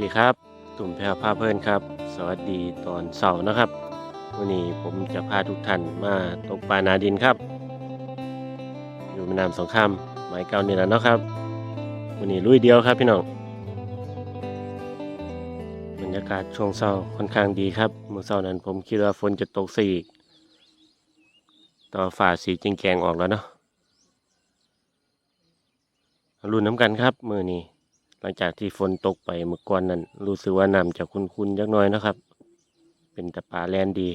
ดีครับ ตุ่มแพรพาเพลินครับ สวัสดีตอนเสาร์นะครับวันนี้ผมจะพาทุกท่านมาตกปลานาดินครับ อยู่แม่น้ำสงครามหมายเก่านี่แหละเนะครับวันนี้ลุยเดียวครับพี่น้องบรรยากาศช่วงเช้าค่อนข้างดีครับเมื่อเช้านั้นผมคิดว่าฝนจะตกซะอีกต่อฝ่าสีจิงแกงออกแล้วเนาะรุ่นน้ำกันครับมือนี้ หลังจากที่ฝนตกไปเมื่อก่อนนั้น รู้สึกว่าน้ำจะคุ้นๆยักหน้อยนะครับ เป็นแต่ปลาแลนดี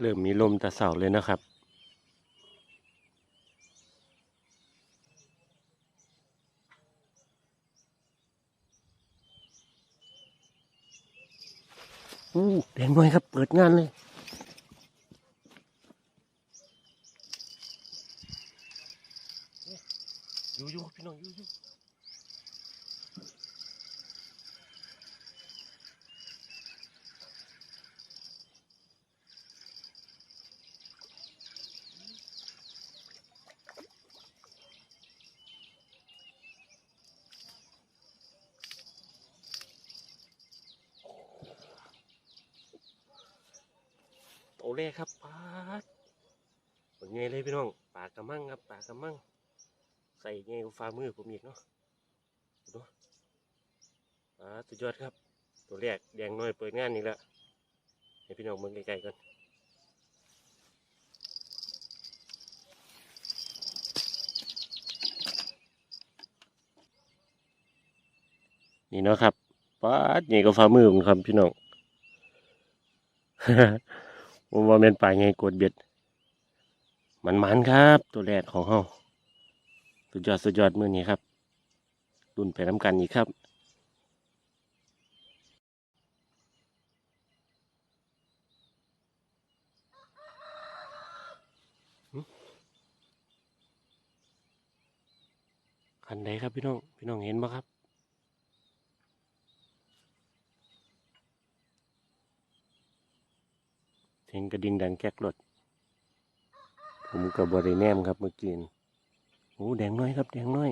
เริ่มมีลมตะเสาเลยนะครับ อู้แดงน้อยครับ เปิดงานเลยอยู่พี่น้องอยู่อยู่ โตเล่ครับปลาดเป็นไงเลยพี่น้องปลากระมังครับปลากระมัง ใส่ไงกับฝ่ามือผมอีกเนาะดูอ่าสุดยอดครับ ตัวแรกแดงน้อยเปิดงานนี่แหละให้พี่น้องเมืองไกลๆกันนี่เนาะครับป้าดไงกับฝ่ามือผมครับพี่น้อง ผมว่าเป็นปลาไงกดเบ็ด มันมันๆครับ ตัวแรกของเฮาสุดยอดสุดยอดมือนี้ครับรุ่นไปน้ำกันอีกครับคันใดครับพี่น้อง พี่น้องเห็นไหมครับ เสียงกระดิ่งดังแก๊กรถผมกับบริแนมครับเมื่อกี้โอ้แดงน้อยครับ แดงน้อย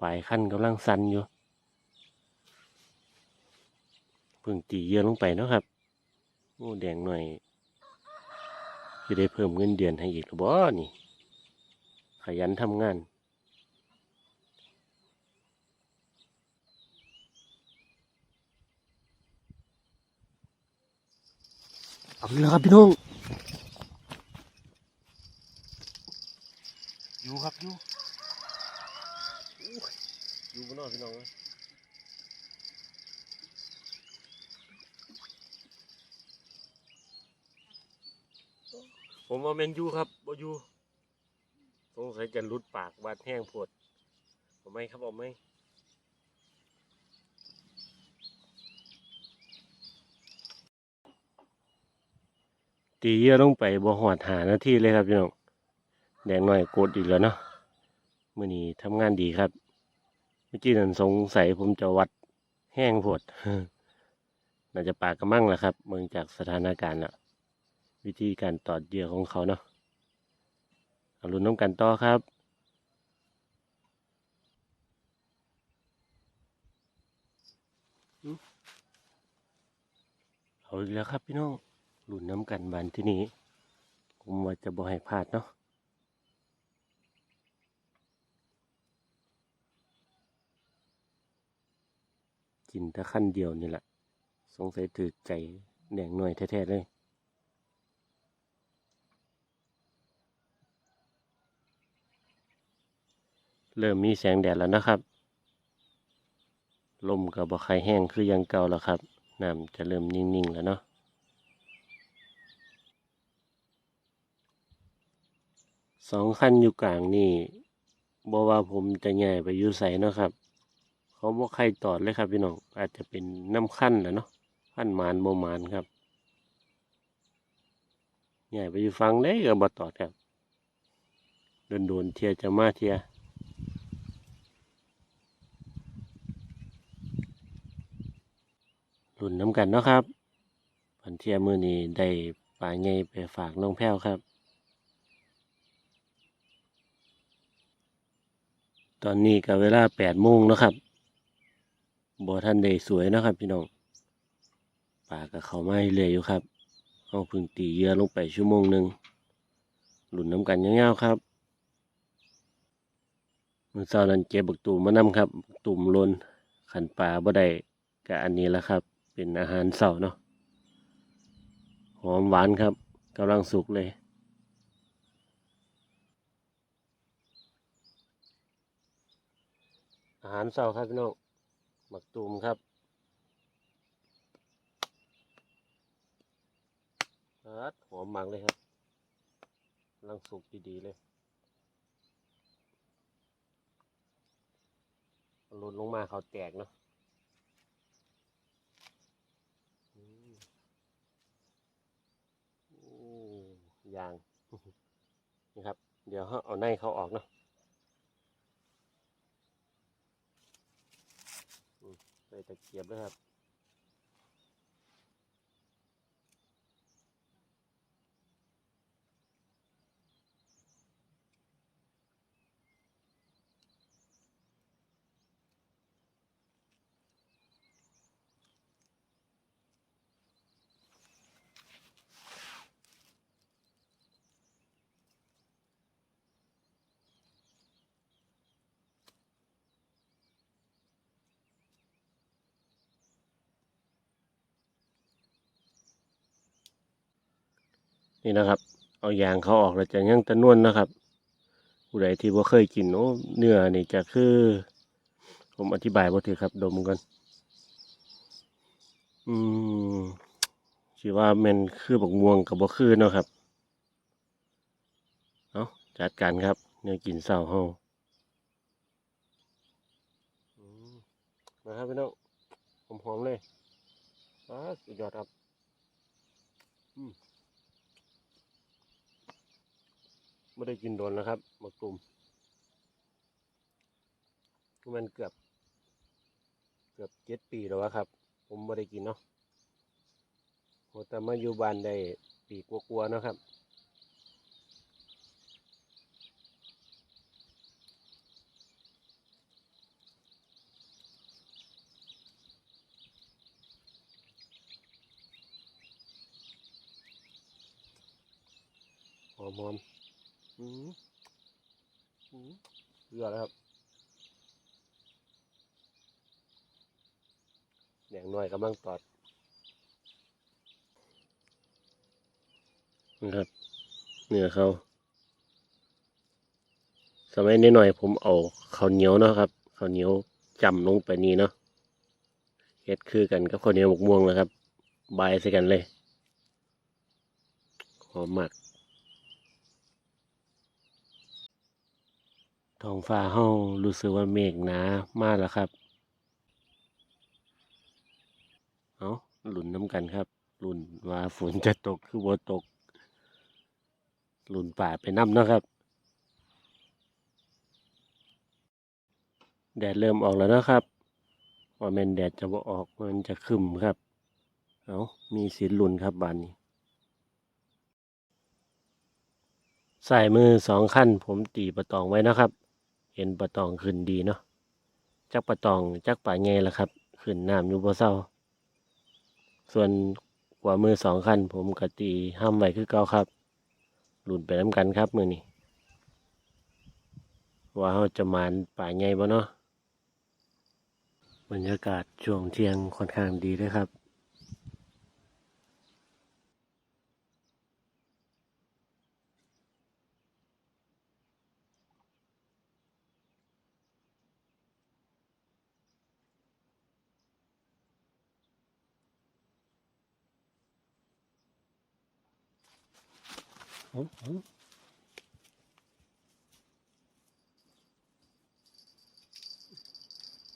ปลายขั้นกำลังสันอยู่เพิ่งตีเยอะลงไปเนาะครับโอ้แดงหน่อยจะได้เพิ่มเงินเดือนให้อีกหรือบ่นี่ ขยันทำงาน เอาอีกแล้วครับพี่น้องอยู่ครับอยู่อู้ยอยู่บนนอกพี่น้องเอ้ยผมว่าแมนยูครับบ่อยู่สงสัยจะหลุดปากบาดแห้งปวดเอาไหมครับเอาไหม ตีเยอะลงไปบ่หอดหานาทีเลยครับพี่น้องแดงหน่อยกดอีกแล้วเนาะมื่อนี้ทำงานดีครับเมื่อกี้นั่นสงสัยผมจะวัดแห้งโพดน่าจะปากกระมั่งแหละครับ เมืองจากสถานการณ์แล้ววิธีการตอดเยื่อของเขาเนาะเอาลุ้นน้ำกันต่อครับเอาอีกแล้วครับพี่น้อง ลุ้นน้ำกันบานที่นี้ผมว่าจะบ่ให้พลาดเนาะกินแต่ขั้นเดียวนี่แหละ สงสัยถือใจแดงหน่อยแท้ๆเลยเริ่มมีแสงแดดแล้วนะครับ ลมกับบ่ใครแห้งคือยังเก่าแล้วครับ น้ำจะเริ่มนิ่ง ๆ แล้วเนาะ สองคันอยู่กลางนี่บ่ว่าผมจะย้ายไปอยู่ไสเนาะครับ เขาบ่ใครตอดเลยครับพี่น้องอาจจะเป็นน้ำขั้นแหละเนาะขั้นหมานบ่หมานครับย้ายไปอยู่ฟังได้ก็บ่ตอดครับโดนๆเทียจะมาเทียรุนน้ำกันเนาะครับพันเทียมือนี้ได้ปลาใหญ่ไปฝากน้องแพ้วครับ ตอนนี้ก็เวลาแปดโมงนะครับบ่ท่านได้สวยนะครับ พี่น้องปลาก็เข้ามาเรื่อยอยู่ครับเอาพึ่งตีเยื่อลงไปชั่วโมงหนึ่งหลุนน้ำกันยาวๆครับมื่อเช้านั้นเก็บบักตูมมานำครับบักตูมลนขันปลาบ่ได้ก็อันนี้และครับ เป็นอาหารเสาเนาะหอมหวานครับกำลังสุกเลย อาหารเสาครับพี่น้องหมักตูมครับฮัดหอมมากเลยครับลังสุกดีๆเลยหล่นลงมาเขาแตกเนาะอืมโอ้ยางนี่ครับ เดี๋ยวเขาเอาในเขาออกเนาะ ใส่ ตะเกียบด้วยครับ นี่นะครับ เอายางเขาออกแล้วจะยังตะนวนนะครับผู้ใดที่บ่เคยกินโอ้เนื้อนี่จะคือ ผมอธิบายบ่ถือครับ ดมกันอืมสิว่าแมันคือบักม่วงกับบ่คือเนาะครับเอาจัดการครับ เนื้อกินเศร้าเฮาอืมนะครับพี่น้องหอมๆเลยอ่าสุดยอดครับ อืม ไม่ได้กินโดนแล้วครับมะกรูมมันเกือบ เกือบเจ็ดปีแล้วครับ ผมไม่ได้กินเนาะโหแต่มาอยู่บ้านได้ปีกลัวๆนะครับหอมหอมๆ อืมอืมเกลือแล้วครับ แดงน้อยกำลังตอดนะครับเนื้อเขาสมัยนี้หน่อยผมเอาข้าวเหนียวเนาะครับข้าวเหนียวจำลงไปนี่เนาะเฮ็ดคือกันกับข้าวเหนียวหมกม่วงนะครับ บายใส่กันเลยหอมมาก ท้องฟ้าห้องรู้สึกว่าเมฆหนามากแล้วครับ เอาหลุนน้ำกันครับหลุนว่าฝนจะตกคือบ่ตกหลุนป่าไปน้ำนะครับ แดดเริ่มออกแล้วนะครับว่าแม่นแดดจะบ่ออกมันจะคึมครับ เอามีสินหลุนครับบานนี้ใส่มือสองขั้นผมตีประตองไว้นะครับ เห็นปะตองขึ้นดีเนาะจักปะตองจักป่าไงล่ะครับ ขึ้นน้ำอยู่บ่เศร้า ส่วนกว่ามือสองขั้นผมกตีห้ามไว้คือเก่าครับ หลุนไปน้ำกันครับมือนี้ว่าเขาจะมานป่าไงบ่เนาะบรรยากาศช่วงเที่ยงค่อนข้างดีเลยครับ เอาเอา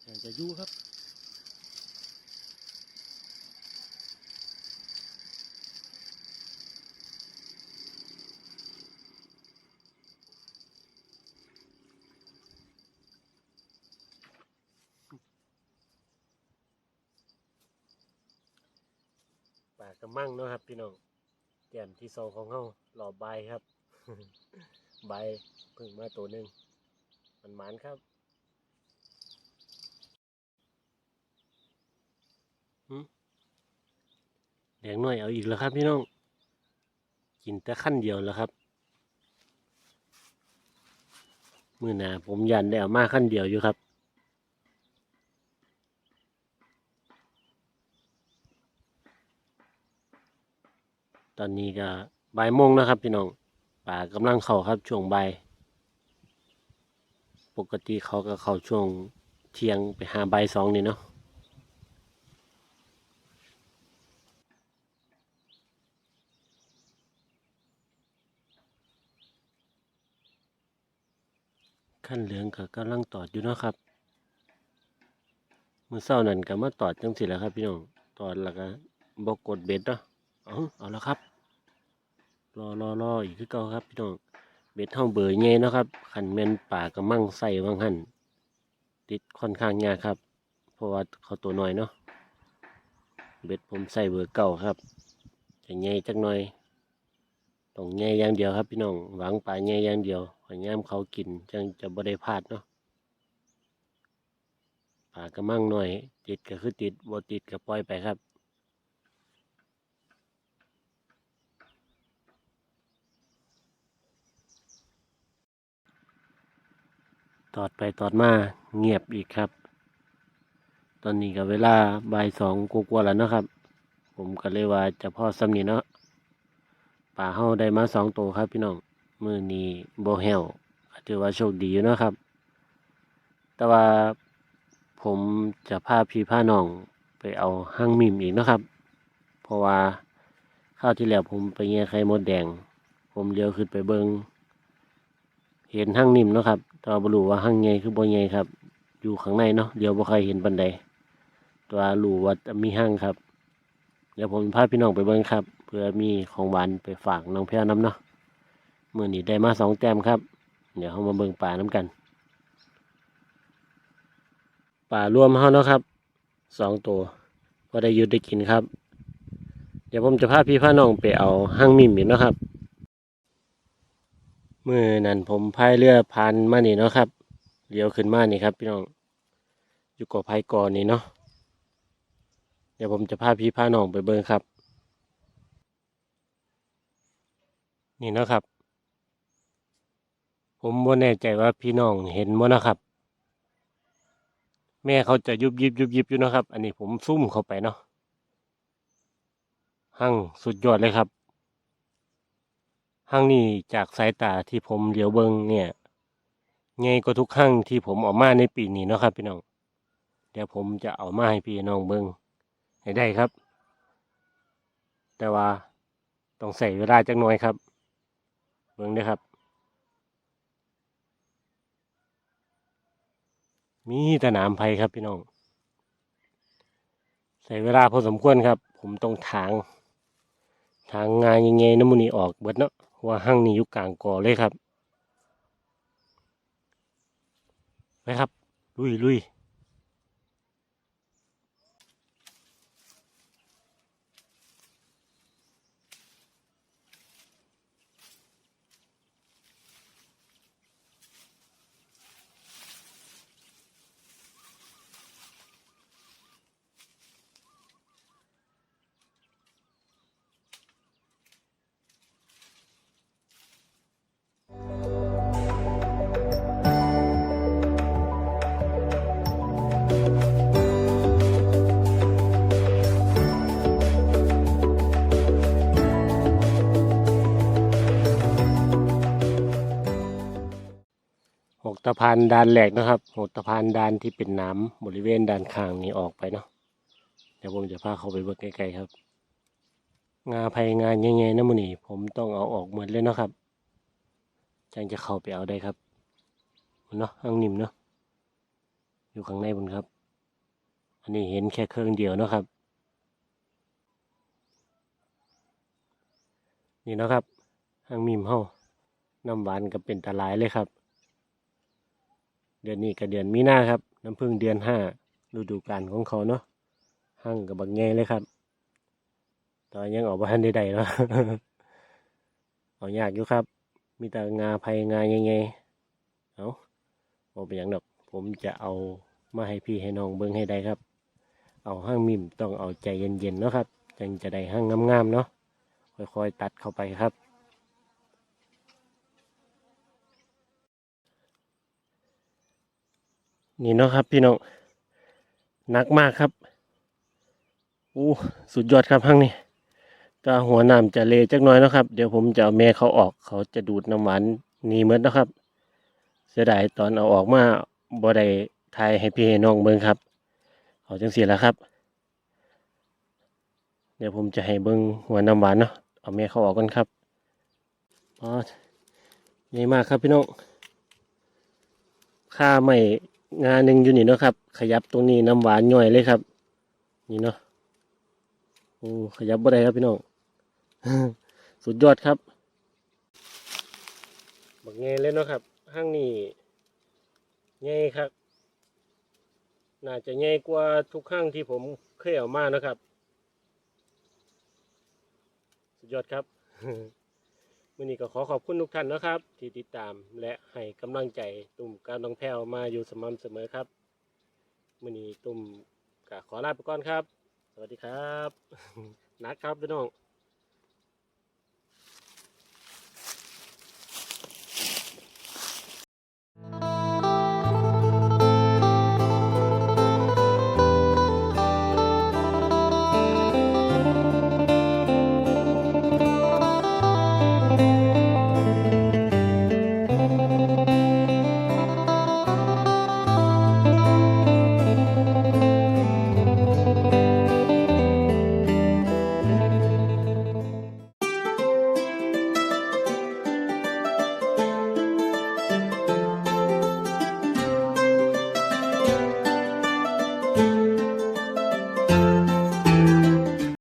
อยากจะอยู่ครับปลากระมังเนาะครับพี่น้อง แก้มที่สองของเขาหล่อใบครับ ใบเพึ่งมาตัวหนึ่งมันหมานครับแดงหน่อยเอาอีกแล้วครับพี่น้อง กินแต่ขั้นเดียวแล้วครับ มือหนาผมยันได้เอามาขั้นเดียวอยู่ครับ อนนี้ก็บ่ายโมงนะครับ พี่น้องป่ากำลังเข้าครับช่วงบ่ายปกติเขาก็เข้าช่วงเที่ยงไปหาใบสองนี่เนาะขั้นเหลืองก็กำลังตอดอยู่เนาะครับมือเศร้านั่นก็มาตอดจังสิแล้วครับ พี่น้องตอดแล้วก็บกกดเบ็ดเนาะเอาเอาแล้วครับ รอรอรออีกคือเก่าครับพี่น้องเบ็ดเท่าเบอร์เง่เนาะครับขันแมนป่ากระมั่งใส่วังหันติดค่อนข้างยากครับ เพราะว่าเขาตัวน้อยเนาะเบ็ดผมใส่เบอร์เก่าครับจะใหญ่จักหน่อยต้องใหญ่อย่างเดียวครับ พี่น้องหวังป่าใหญ่อย่างเดียวพยายามเขากินจังจะบ่ได้พลาดเนาะป่ากระมั่งหน่อย ติดก็คือติดบ่ติดก็ปล่อยไปครับ ตอดไปตอดมาเงียบอีกครับ ตอนนี้ก็เวลาบ่ายสองกว่าๆแล้วนะครับ ผมก็เลยว่าจะพ่อสำนีเนาะป่าเฮาได้มาสองตัวครับพี่น้องมือนี้โบเฮลถือว่าโชคดีอยู่นะครับ แต่ว่าผมจะพาพี่พาน้องไปเอาห้างมิมอีกนะครับ เพราะว่าข้าวที่แล้วผมไปเงี้ยไข่มดแดง ผมเลี้ยวขึ้นไปเบิง เห็นห้างนิ่มเนาะครับแต่ว่าบรู้ว่าห้างใหญ่คือบ่ใหญ่ครับ อยู่ข้างในเนาะเดี๋ยวบ่เคยเห็นบันไดตัวรูว่ามีห้างครับ เดี๋ยวผมพาพี่น้องไปเบิ่งครับ เพื่อมีของหวานไปฝากน้องแพ้วน้ำเนาะเมื่อนี้ได้มาสองแต้มครับ เดี๋ยวเรามาเบิ่งปลาน้ำกันปลารวมเฮาเนาะครับสองตัวก็ได้ยุดได้กินครับ เดี๋ยวผมจะพาพี่พาน้องไปเอาห้างมิมอีกเนาะครับ มือนั่นผมพายเรือผ่านมานี่เนาะครับเลี้ยวขึ้นมานี่ครับ พี่น้องอยู่เกาะไผ่ก่อนี่เนาะเดี๋ยวผมจะพาพี่พาน้องไปเบิ่งครับ นี่เนาะครับ ผมบ่แน่ใจว่าพี่น้องเห็นบ่นะครับ แม่เขาจะยุบยิบยุบยิบอยู่นะครับ อันนี้ผมซุ่มเข้าไปเนาะหั่งสุดยอดเลยครับ ห้างนี้จากสายตาที่ผมเหลียวเบิงเนี่ยใหญ่กว่าทุกห้างที่ผมออกมาในปีนี้เนาะครับพี่น้อง เดี๋ยวผมจะเอามาให้พี่น้องเบิงให้ได้ครับ แต่ว่าต้องใส่เวลาจักหน่อยครับ เบิงเด้ครับ มีแต่หนามไผ่ครับพี่น้อง ใส่เวลาพอสมควรครับ ผมต้องถางทางงานยังไงน้ำมันนี่ออกเบิดเนาะเพราะ ว่าห้างนี้อยู่กลางก่อเลยครับ ไปครับ ลุยลุยะพานดานแหลกนะครับหกตะพานดานที่เป็นน้ำบริเวณด้านข้างนี้ออกไปเนาะเดี๋ยวผมจะพาเขาไปเบิ่งใกลๆครับ งาภัยงานยังไงนะมื้อนี้ผมต้องเอาออกหมดเลยเนาะครับจังจะเข้าไปเอาได้ครับเนาะห้างนิ่มเนาะอยู่ข้างในบนครับ อันนี้เห็นแค่เครื่องเดียวเนาะครับ นี่เนาะครับห้างมิมเฮาน้ำหวานก็เป็นตาลายเลยครับ เดือนนี้กับเดือนมีนาครับ น้ำพึ่งเดือนห้าฤดูกาลของเขาเนาะห้างกับบักแง่เลยครับ ตอนยังออกบ้านใดๆเนาะเอายากอยู่ครับ มีแต่งาภัยงายังไงเอาเอาไปอย่างดอกผมจะเอามาให้พี่ให้น้องเบิ้งให้ได้ครับ เอาห้างมิมต้องเอาใจเย็นๆเนาะครับจึงจะได้ห้างงามๆเนาะค่อยๆตัดเข้าไปครับ นี่เนาะครับ พี่น้องหนักมากครับอู้สุดยอดครับห้างนี้ก็หัวน้ำจะเละจักน่อยเนาะครับ เดี๋ยวผมจะเอาแม่เขาออกเขาจะดูดน้ำหวานหนีเมดเนาะครับ เสียดายตอนเอาออกมาบ่ได้ทายให้พี่น้องเบิ่งครับ เอาจังสีแล้วครับ เดี๋ยวผมจะให้เบิ่งหัวน้ำหวานเนาะเอาแม่เขาออกกันครับอ๋อใหญ่มากครับพี่น้องค่าไม่ งานหนึ่งอยู่นี่เนาะครับ ขยับตรงนี้น้ำหวานย่อยเลยครับ นี่เนาะโอ้ขยับบ่ได้ครับพี่น้องสุดยอดครับบักเงยเลยเนาะครับห้างนี้เงยครับ น่าจะเงยกว่าทุกห้างที่ผมเคยเอามานะครับ สุดยอดครับ วันนี้ก็ขอขอบคุณทุกท่านนะครับ ที่ติดตามและให้กำลังใจตุ่มการน้องแพรวมาอยู่สม่ำเสมอครับวันนี้ตุ่มก็ขอลาไปก่อนครับ สวัสดีครับนัดครับพี่น้อง